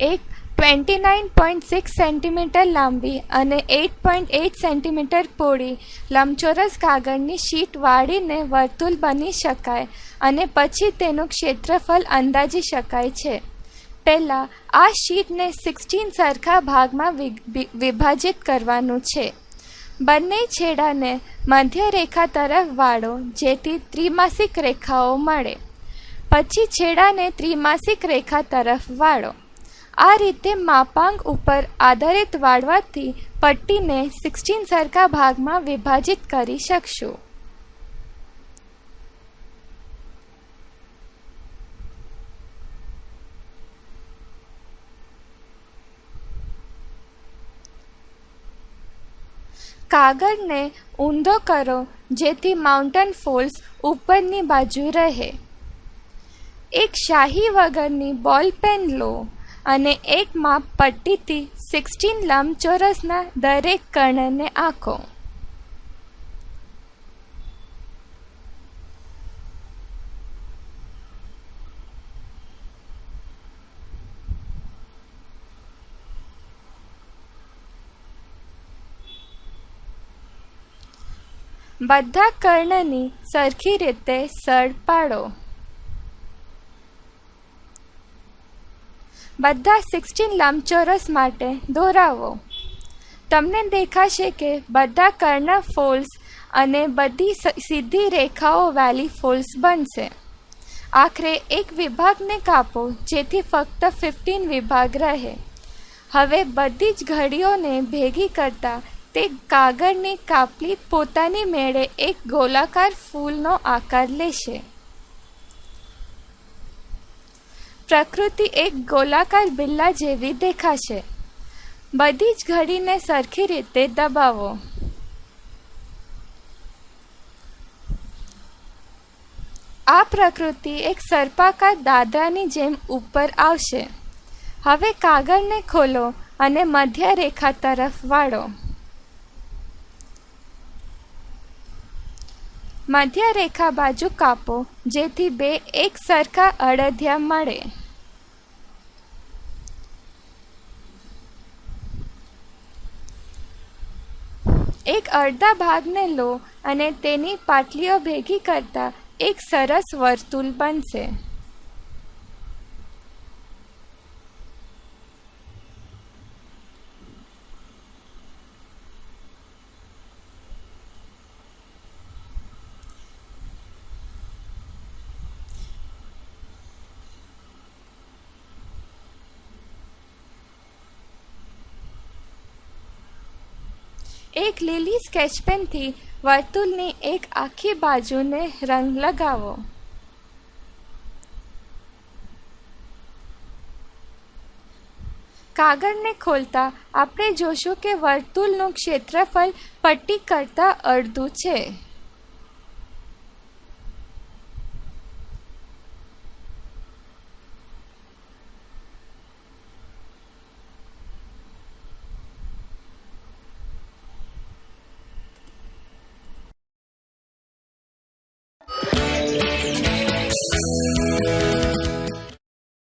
એક twenty nine point six centimetre લાંબી અને એઇટ પોઈન્ટ એઇટ સેન્ટીમીટર પહોળી લંબચોરસ કાગળની શીટ વાળીને વર્તુળ બની શકાય અને પછી તેનું ક્ષેત્રફળ અંદાજી શકાય છે. પહેલાં આ શીટને સિક્સટીન સરખા ભાગમાં વિભાજિત કરવાનું છે. બંને છેડાને મધ્ય રેખા તરફ વાળો, જેથી ત્રિમાસિક રેખાઓ મળે. પછી છેડાને ત્રિમાસિક રેખા તરફ વાળો. આ રીતે માપાંક ઉપર આધારિત વાળવાથી પટ્ટીને સિક્સટીન સરખા ભાગમાં વિભાજિત કરી શકશો. કાગળને ઊંધો કરો જેથી માઉન્ટન ફોલ્સ ઉપરની બાજુ રહે. એક શાહી વગરની બોલ પેન લો. અને એક માપ પટ્ટીથી સિક્સટીન લંબચોરસના દરેક કર્ણને આંકો બધા કર્ણની સરખી રીતે સળ પાડો બધા સિક્સટીન લંબચોરસ માટે દોરાવો. તમને દેખાશે કે બધા કર્ણ ફોલ્સ અને બધી સીધી રેખાઓ વાલી ફોલ્સ બનશે. આખરે એક વિભાગને કાપો, જેથી ફક્ત ફિફ્ટીન વિભાગ રહે. હવે બધી જ ઘડીઓને ભેગી કરતા તે કાગળની કાપલી પોતાની મેળે એક ગોલાકાર ફૂલનો આકાર લેશે. પ્રકૃતિ એક ગોલાકાર બિલ્લા જેવી દેખાશે. બધી જ ઘડીને સરખી રીતે દબાવો. આ પ્રકૃતિ એક સર્પાકાર દાદરાની જેમ ઉપર આવશે. હવે કાગળને ખોલો અને મધ્ય રેખા તરફ વાળો. મધ્ય રેખા બાજુ કાપો, જેથી બે એક સરખા અડધ્યા મળે. એક અડધા ભાગને લો અને તેની પાટલીઓ ભેગી કરતા એક સરસ વર્તુળ બનશે. એક લીલી સ્કેચ પેનથી વર્તુળની એક આખી બાજુને રંગ લગાવો. કાગળને ખોલતા આપણે જોશું કે વર્તુળનું ક્ષેત્રફળ પટ્ટી કરતાં અડધું છે.